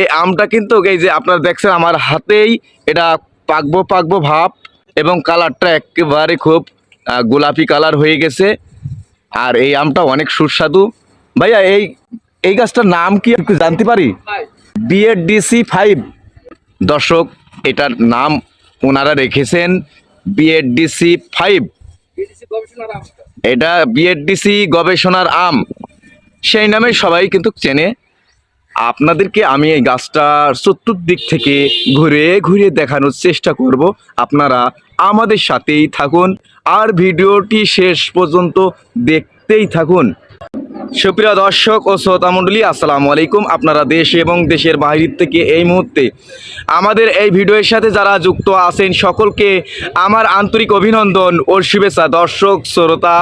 এই আমটা কিন্তু এই যে আপনারা দেখছেন আমার হাতেই এটা পাকবো পাকবো ভাব এবং কালারটা একেবারে খুব গোলাপি কালার হয়ে গেছে। আর এই আমটা অনেক সুস্বাদু। ভাইয়া, এই এই গাছটার নাম কি একটু জানতে পারি? BADC five. দর্শক, এটার নাম ওনারা রেখেছেন বিএডিসি ফাইভ। এটা বিএডিসি গবেষণার আম। সেই নামে সবাই কিন্তু চেনে। আপনাদেরকে আমি এই গাছটার চতুর্দিক থেকে ঘুরে ঘুরে দেখানোর চেষ্টা করব। আপনারা আমাদের সাথেই থাকুন আর ভিডিওটি শেষ পর্যন্ত দেখতেই থাকুন। সুপ্রিয় দর্শক ও শ্রোতা মণ্ডলী, আসসালামু আলাইকুম। আপনারা দেশ এবং দেশের বাহির থেকে এই মুহূর্তে আমাদের এই ভিডিওর সাথে যারা যুক্ত আছেন, সকলকে আমার আন্তরিক অভিনন্দন ও শুভেচ্ছা। দর্শক, শ্রোতা,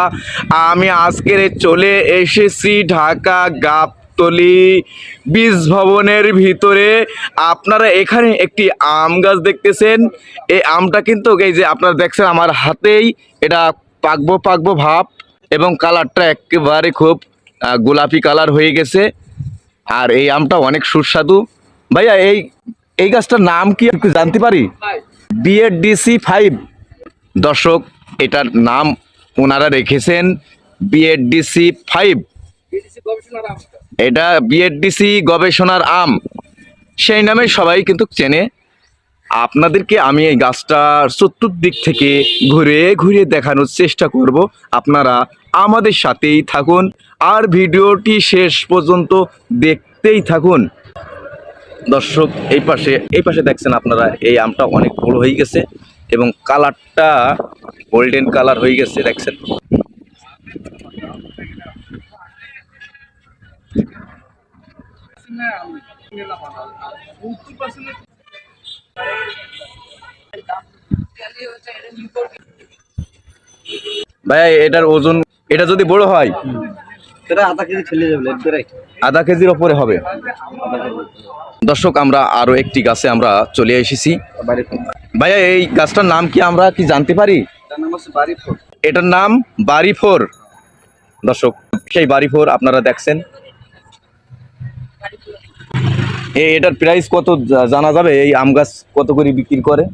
আমি আজকের চলে এসেছি ঢাকা গাবতলি বীজ ভবনের ভিতরে। আপনারা এখানে একটি আম গাছ দেখতেছেন। এই আমটা কিন্তু এই যে আপনারা দেখছেন আমার হাতেই, এটা পাকবো পাকবো ভাব এবং কালারটা একেবারে খুব গোলাপি কালার হয়ে গেছে। আর এই আমটা অনেক সুস্বাদু। ভাইয়া, এই এই গাছটার নাম কি একটু জানতে পারি? BADC five. দর্শক, এটার নাম ওনারা রেখেছেন বিএডিসি ফাইভ। এটা বিএডিসি গবেষণার আম। সেই নামে সবাই কিন্তু চেনে। আপনাদেরকে আমি এই গাছটার চতুর্দিক থেকে ঘুরে ঘুরে দেখানোর চেষ্টা করব। আপনারা আমাদের সাথেই থাকুন আর ভিডিওটি শেষ পর্যন্ত দেখতেই থাকুন। দর্শক, এই পাশে এই পাশে দেখছেন আপনারা, এই আমটা অনেক বড় হয়ে গেছে এবং কালারটা গোল্ডেন কালার হয়ে গেছে, দেখছেন? ভাইয়া এটার ওজন এটা যদি বড় হয় সেটা আধা কেজি ছেলে যাবে আধা কেজির ওপরে হবে। দর্শক আমরা আরও একটি গাছে আমরা চলে এসেছি। ভাইয়া এই গাছটার নাম কি আমরা কি জানতে পারি? তার নাম হচ্ছে বাড়ি ফোর এটার নাম বাড়ি ফোর দর্শক সেই বাড়ি ফোর আপনারা দেখছেন। এটার প্রাইস কত জানা যাবে? এই আম গাছ কত করে বিক্রি করে?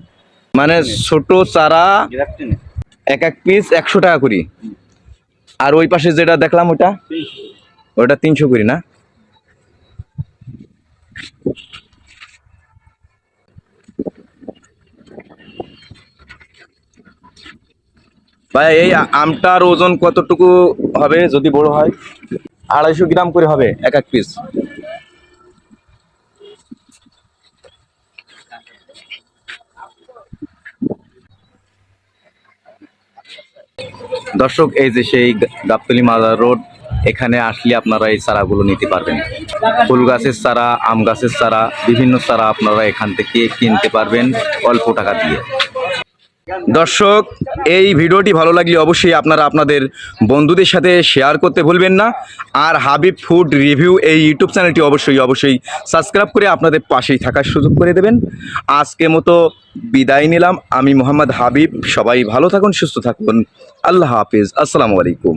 মানে ছোট চারা এক এক পিস একশো টাকা করি। আর ওই পাশে যেটা দেখলাম ওটা? ওটা তিনশো করি না? ভাই, এই আমটার ওজন কতটুকু হবে যদি বড় হয়? আড়াইশো গ্রাম করে হবে এক এক পিস দর্শক, এই যে সেই গাবতলি মাজার রোড, এখানে আসলে আপনারা এই চারাগুলো নিতে পারবেন। ফুল গাছের চারা, আম গাছের চারা, বিভিন্ন চারা আপনারা এখান থেকে কিনতে পারবেন অল্প টাকা দিয়ে। দর্শক, এই ভিডিওটি ভালো লাগলে অবশ্যই আপনারা আপনাদের বন্ধুদের সাথে শেয়ার করতে ভুলবেন না। আর হাবিব ফুড রিভিউ এই ইউটিউব চ্যানেলটি অবশ্যই অবশ্যই সাবস্ক্রাইব করে আপনাদের পাশেই থাকার সুযোগ করে দেবেন। আজকে মতো বিদায় নিলাম। আমি মোহাম্মদ হাবিব, সবাই ভালো থাকুন, সুস্থ থাকুন। আল্লাহ হাফিজ। আসসালামু আলাইকুম।